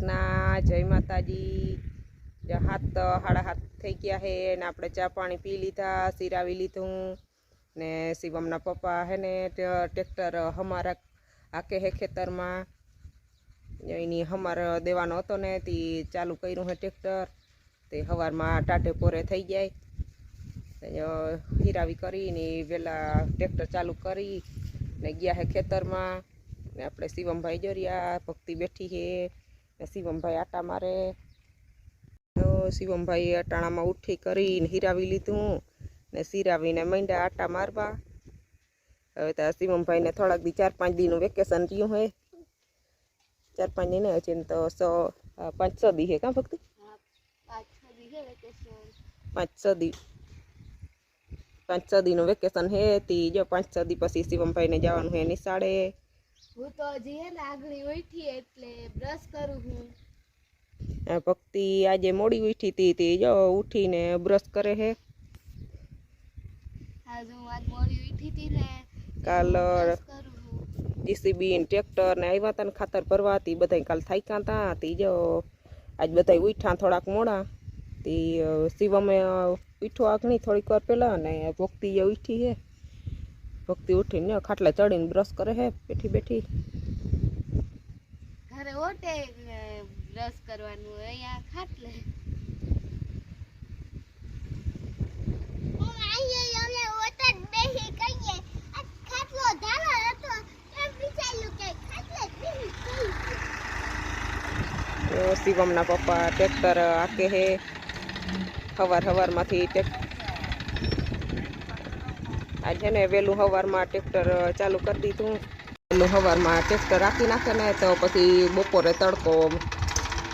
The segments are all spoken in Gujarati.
ના જય માતાજી. હાથ હાડા હાથ થઈ ગયા હે ને આપણે ચા પાણી પી લીધા સિરાવી લીધું ને શિવમના પપ્પા હે ને ટ્રેક્ટર હમારા આકે હે ખેતરમાં. એની હમાર દેવાનો હતો ને તે ચાલુ કર્યું હે ટ્રેક્ટર. તે સવારમાં ટાટે પોરે થઈ જાય. હિરાવી કરીને વહેલા ટ્રેક્ટર ચાલુ કરી ને ગયા હે ખેતરમાં. ને આપણે શિવમભાઈ જોરિયા ભક્તિ બેઠી હે. શિવમભાઈ આટા મારે. તો શિવમભાઈ અટાણામાં ઉઠી કરીને હીરાવી લીધું ને સિરાવીને મંડ્યા આટા મારવા. હવે તો શિવમભાઈને થોડાક દી ચાર પાંચ દીનું વેકેશન રહ્યું હે. ચાર પાંચ દી ને હજી તો સો પાંચ છ દી હે કાં ભક્તિ? પાંચ છ દી. પાંચ છ દીનું વેકેશન હે તી. જો પાંચ છ દી પછી શિવમભાઈને જવાનું હે નિશાળે. હું તો હજી હે ને આગળ ભક્તિ આજે મોડી ઉઠી હતી તે જો ઉઠીને બ્રશ કરે હે. ઉઠી કાલ જીસીબી ને ટ્રેક્ટર ને આવ્યા હતા ને ખાતર ભરવા હતી બધા કાલ થાક્યા હતા તે જો આજ બધા ઉઠ્યા થોડાક મોડા. તે શિવમે અ, ઉઠ્યો આગણી થોડીક વાર પહેલાં ને ભક્તિ એ ઉઠી હે. ભક્તિ ઉઠીને ખાટલા ચડીને બ્રશ કરે હે બેઠી બેઠી. ઘરે ઓટે બ્રશ કરવાનું અહીંયા ખાટલે શિવમના પપ્પા ટ્રેક્ટર આકે હે. સવાર હવારમાંથી આજ છે ને વહેલું સવારમાં ટ્રેક્ટર ચાલુ કરી દીધું. વહેલું સવારમાં ટ્રેક્ટર રાખી નાખે ને તો પછી બપોરે તડકો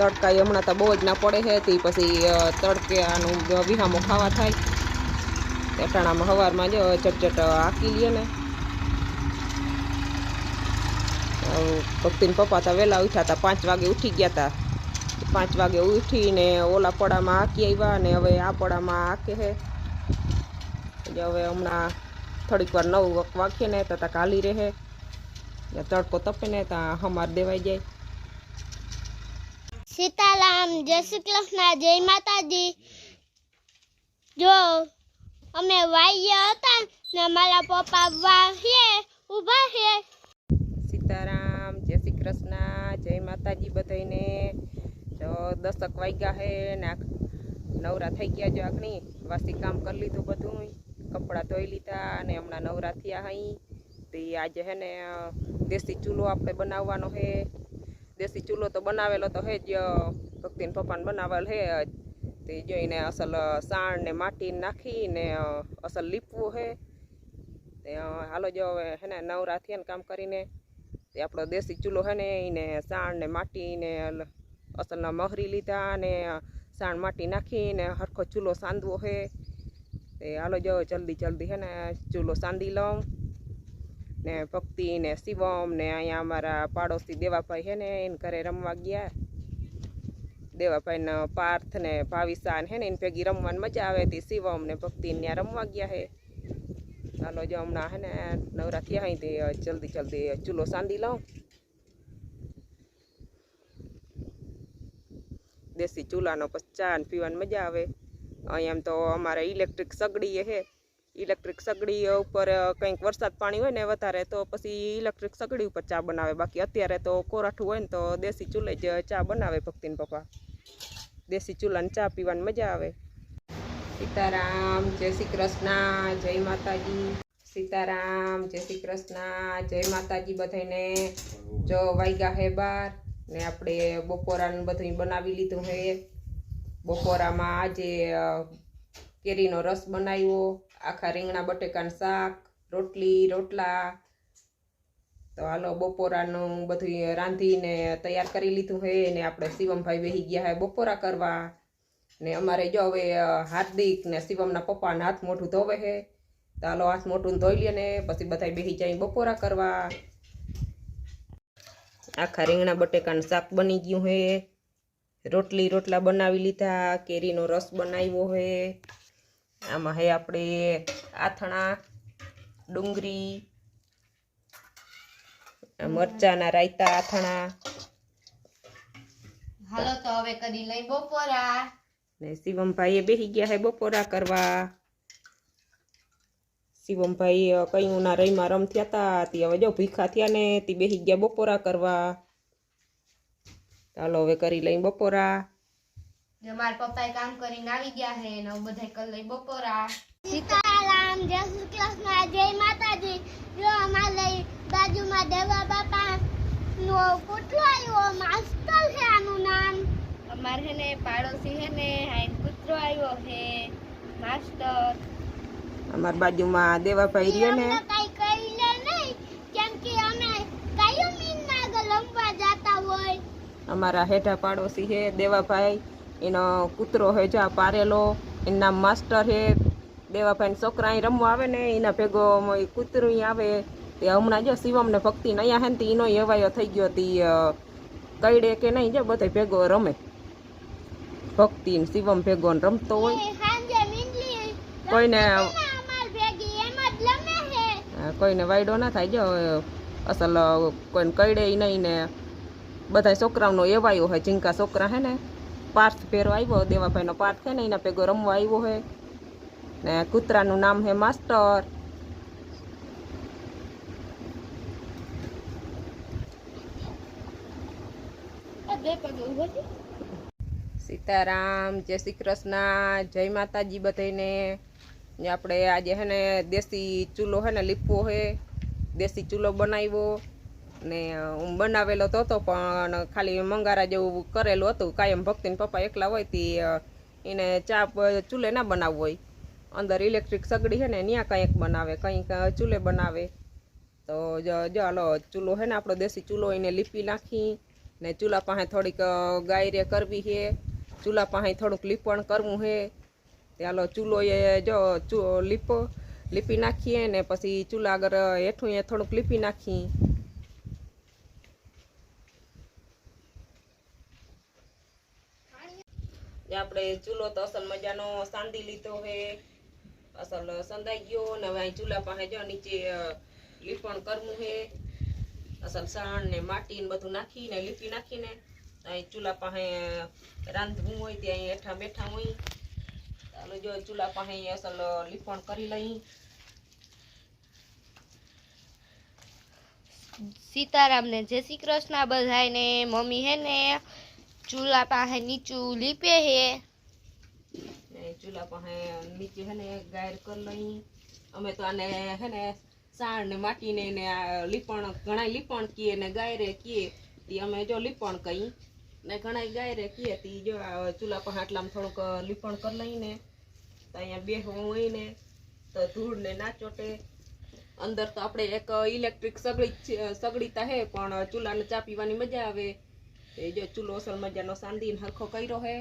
તડકા હમણાં તો બહુ જ ના પડે છે, તે પછી તડકે આનું વિહામો ખાવા થાય. અટાણામાં સવારમાં જો ચટચટ હાકી લઈએ ને. ભક્તિને પપ્પા તો વહેલા ઉઠ્યા હતા પાંચ વાગે ઉઠી ગયા હતા પાંચ વાગે ઉઠીને ઓલા પડામાં હાકી આવ્યા અને હવે આ પડામાં હાકે છે. હવે હમણાં થોડીક વાર નવ વાગે ને, તો કાલી રહે તડકો તપે ને ત્યાં હમાર દેવાઈ જાય. સીતારામ, જય શ્રી કૃષ્ણ, જય માતાજી. જો, અમે વાઈએ હતા ને મારા પપ્પા વાહે, ઊભા છે સીતારામ, જય શ્રી કૃષ્ણ, જય માતાજી બધાને તો દશક વાગ્યા હે ને નવરા થઈ ગયા જો આગણી વાસી કામ કરી લીધું બધું કપડાં ધોઈ લીધા અને હમણાં નવરા થયા હઈ. તે આજે હે ને દેશી ચૂલો આપણે બનાવવાનો હે. દેશી ચૂલો તો બનાવેલો તો હે જ ભક્તિને પપ્પાને બનાવેલ હે. તે જોઈને અસલ સાણ ને માટી નાખીને અસલ લીપવું હે. તે હાલો જો હવે નવરાથી થયા ને કામ કરીને તે આપણો દેશી ચૂલો હે ને એને સાણ ને માટીને અસલના મહરી લીધા ને સાણ માટી નાખીને હરખો ચૂલો સાંધવો હે. તે હાલો જો જલ્દી જલ્દી હે ને ચૂલો સાંધી લઉં. ને ભક્તિ ને શિવમ ને અહીંયા અમારા પાડોશી દેવાભાઈ હે ને, એને ઘરે રમવા ગયા. દેવાભાઈ ને પાર્થ ને ભાવિસાન હે ને, એને ભેગી રમવાની મજા આવે હતી. શિવમ ને ભક્તિ ત્યાં રમવા ગયા હે ચાલો જો હમણાં હે ને નવરા થયા તે, જલ્દી જલ્દી ચૂલો સાંધી લઉં. દેશી ચૂલાનો પછી ચા પીવાની મજા આવે. અહીંયા તો અમારે ઇલેક્ટ્રિક સગડી હે ઇલેક્ટ્રિક સગડી ઉપર કંઈક વરસાદ પાણી હોય ને વધારે, તો પછી ઇલેક્ટ્રિક સગડી ઉપર ચા બનાવે. બાકી અત્યારે તો કોરાઠું હોય ને તો દેશી ચૂલે જ ચા બનાવે ભક્તિન પપ્પા. દેશી ચૂલાની ચા પીવાની મજા આવે. સીતારામ, જય શ્રી કૃષ્ણ, જય માતાજી. સીતારામ, જય શ્રી કૃષ્ણ, જય માતાજી બધાને જો વાઈગા હે બાર, ને આપણે બપોરાનું બધું બનાવી લીધું હે. બપોરામાં આજે કેરીનો રસ બનાવ્યો. આખા રીંગણા, બટેકાનું શાક, રોટલી, રોટલા. તો હાલો બપોરાનું બધું રાંધીને તૈયાર કરી લીધું હે ને આપણે શિવમભાઈ બેહી ગયા હે બપોરા કરવા. ને અમારે જો હવે હાર્દિક ને શિવમના પપ્પાને હાથ મોઢું ધોવે હે. તો હાલો હાથ મોઢું ધોઈ લે ને, પછી બધા બેહી જાય બપોરા કરવા. આખા રીંગણા, બટેકાનું શાક બની ગયું હે. રોટલી, રોટલા બનાવી લીધા, કેરીનો રસ બનાવ્યો હે. આમાં હે આપણે આથણા ડુંગળી મરચાના રાયતા આથણા. હાલો તો હવે કરી લઈ બપોરા. ને શિવમભાઈ એ બેસી ગયા હે બપોરા કરવા. શિવમભાઈ કયું ના રહીમાં રમ થયા તા તે હવે જો ભીખા થયા ને તે બેસી ગયા બપોરા કરવા. ચાલો હવે કરી લઈ બપોરા. જો મારા પપ્પાએ કામ કરીને આવી ગયા હે ને કરી લઈ બપોરા. સીતારામ જય શ્રી કૃષ્ણ જય માતાજી. જો અમારે બાજુમાં દેવા બાપા નો કૂતરો આવ્યો માસ્ટર છે આનું નામ. અમારે હે ને પાડોશી હે ને હાઈન કૂતરો આવ્યો હે માસ્ટર અમાર બાજુમાં દેવાભાઈ રહ્યો ને. કઈ કહી લે નહીં કેમ કે અમે કયું મીન ના રમવા જાતા હોય. અમારા હેઠા પાડોશી હે દેવાભાઈ એનો કૂતરો હે આ પારેલો એનું નામ માસ્ટર હે દેવાભાઈ છોકરા અહીં રમવા આવે ને એના ભેગો એ કૂતરું આવે. તે હમણાં જો શિવમ ને ભક્તિ અહીંયા હે ને એનો એવાયો થઈ ગયો તી કઈડે કે નહીં જો બધે ભેગો રમે. ભક્તિ ને શિવમ ભેગો રમતો હોય. કોઈને જ કોઈને વાયડો ના થાય જો અસલ કોઈને કઈડે નહીં ને બધા છોકરાઓનો એવાયો હોય ઝીંકા છોકરા હે ને. પાર્થ પહેરો આવ્યો, દેવાભાઈનો પાર્થ છે ને, એના ભેગો રમવા આવ્યો હે ને કૂતરાનું નામ હે માસ્ટર. છે સીતારામ, જય શ્રી કૃષ્ણ, જય માતાજી બધાને આપણે આજે હે ને દેશી ચૂલો હે ને લીપવો હે દેશી ચૂલો બનાવ્યો. ને હું બનાવેલો તો હતો, પણ ખાલી મંગારા જેવું કરેલું હતું. કાયમ ભક્તિને પપ્પા એકલા હોય તે એને ચા ચૂલે ના બનાવવું હોય. અંદર ઇલેક્ટ્રિક સગડી છે ને ત્યાં કંઈક બનાવે, કંઈક ચૂલે બનાવે. તો હાલો, ચૂલો છે ને, આપણો દેશી ચૂલો, એને લીપી નાખી ને ચૂલા પાસે થોડીક ગાયરે કરવી છે ચૂલા પાસે થોડુંક લીપણ કરવું છે હાલો, ચૂલો એ, જો લીપો, લીપી નાખીએ ને પછી ચૂલા આગળ હેઠું એ થોડુંક લીપી નાખી. આપણે ચૂલો તો અસલ મજાનો સાંધી લીધો હે. અસલ સંધાઈ ગયો ને હવે અહીં ચૂલા પાસે જો નીચે લીપણ કરવું હે. અસલ સાણ ને માટી ને બધું નાખીને, લીપી નાખીને અહીં ચૂલા પાસે રાંધવું હોય ત્યાં હેઠા બેઠા હોય. ચાલો જો ચૂલા પાસે અસલ લીપણ કરી લઈ. સીતારામ ને જય શ્રી કૃષ્ણ બધાયને, મમ્મી હે ને. ચૂલા પાસે નીચું લીપે હે. ચૂલા પાસે નીચે હે ને ગાયર કરી લઈ. અમે તો આને હે ને સાણ ને માટીને ને લીપણ ઘણા લીપણ કીએ ને ગાયરે કીએ તી અમે જો લીપણ કહી ને ઘણા ગાયરે કીએ તી જો ચૂલા પાસે આટલામાં થોડુંક લીપણ કરી લઈને તો અહીંયા બેહવું હોય ને તો ધૂળ ને ના ચોટે. અંદર તો આપણે એક ઇલેક્ટ્રિક સગડી સગડીતા હે, પણ ચૂલાને ચા પીવાની મજા આવે. એ જો ચૂલો અસલ મજાનો સાંધીને હરખો કર્યો હે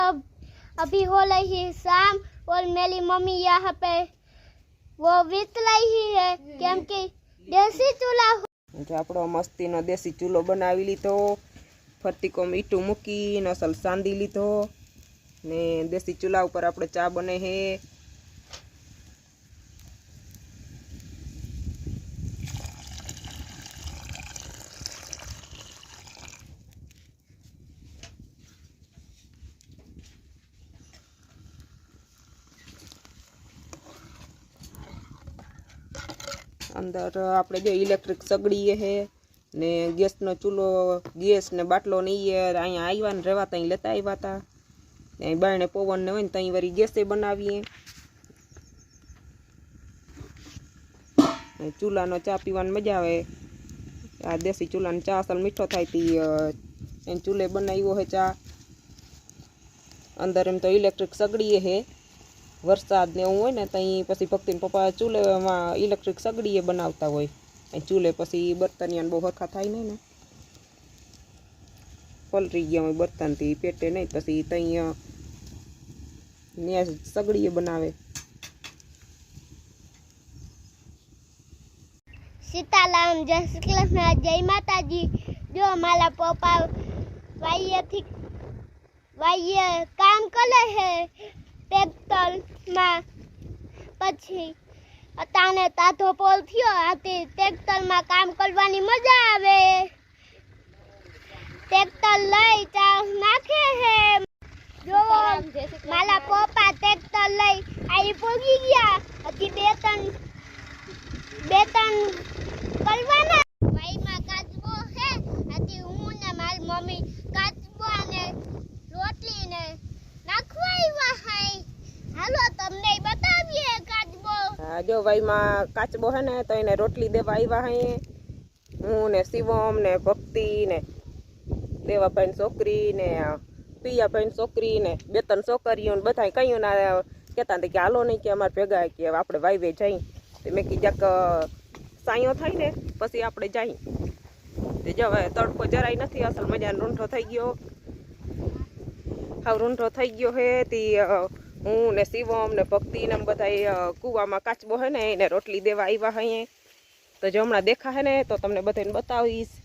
अब अभी हो रही है शाम और मेरी मम्मी यहाँ पे वो वित रही है क्योंकि देसी चूल्हा જો આપણો મસ્તીનો દેશી ચૂલો બનાવી લીધો ફરતી કોમ ઈટું મૂકીને અસલ સાંધી લીધો ને દેશી ચૂલા ઉપર આપણે ચા બને હે અંદર આપણે જો ઇલેક્ટ્રિક સગડી હે ને ગેસનો ચૂલો, ગેસ ને બાટલો ને અહીંયા આવ્યા ને રહેવા ત્યાં લેતા આવ્યા હતા અહીં બારણે પવન ને હોય ને ત્યાં વળી ગેસે બનાવીએ. ચૂલાનો ચા પીવાની મજા આવે. આ દેશી ચૂલાનો ચા અસલ મીઠો થાય તી એને ચૂલે બનાવ્યો હે ચા. અંદર એમ તો ઇલેક્ટ્રિક સગડીએ હે. વરસાદ ને એવું હોય ને તો અહીં પછી ભક્તિને પપ્પા ચૂલેમાં ઇલેક્ટ્રિક સગડીએ બનાવતા હોય. અહીં ચૂલે પછી બર્તનિયાને બહુ હરખા થાય નહીં ને. પલરી ગયા હોય બર્તનથી, પેટે નહીં, પછી ત્યાં ત્યાં સગડીએ બનાવે. સીતારામ જય શ્રી કૃષ્ણ, જય માતાજી. જો મારા પપ્પા વાયથી વાયે કામ કરે છે. ટ્રેક્ટરમાં પછી તાને તાતો પોલ થયો આથી ટ્રેક્ટરમાં કામ કરવાની મજા આવે. ટ્રેક્ટર લઈ ચા નાખે હે. જો મારા પપ્પા ટ્રેક્ટર લઈ આવી પોગી ગયા. હજી બે ત્રણ બે ત્રણ કરવાના વાઈમાં કાચબો છે હજી હું ને મારી મમ્મી કાચબો અને રોટલી ને નાખવા આવ્યા હાય હાલો તમને બતાવીએ કાચબો હા જો વાઈમાં કાચબો હે ને, તો એને રોટલી દેવા આવ્યા હે. હું ને શિવમ ને ભક્તિ ને દેવાભાઈ છોકરી ને પિયાભાઈ છોકરી ને, બે ત્રણ છોકરીઓ ને બધા કહ્યું ના કહેતા હતા કે હાલો નહીં કે અમારે ભેગા કે આપણે વાઈવે જઈ. તે મેં કીધા સાયો થાય ને, પછી આપણે જઈ. તે જો હવે તડકો જરાય નથી, અસલ મજાનો રૂંઠો થઈ ગયો. હાવ રૂંઠો થઈ ગયો હે, તી હું ને શિવમ ને ભક્તિ ને બધા કૂવામાં કાચબો હે ને એને રોટલી દેવા આવ્યા હે તો જો હમણાં દેખા હે ને, તો તમને બધાને બતાવીશ.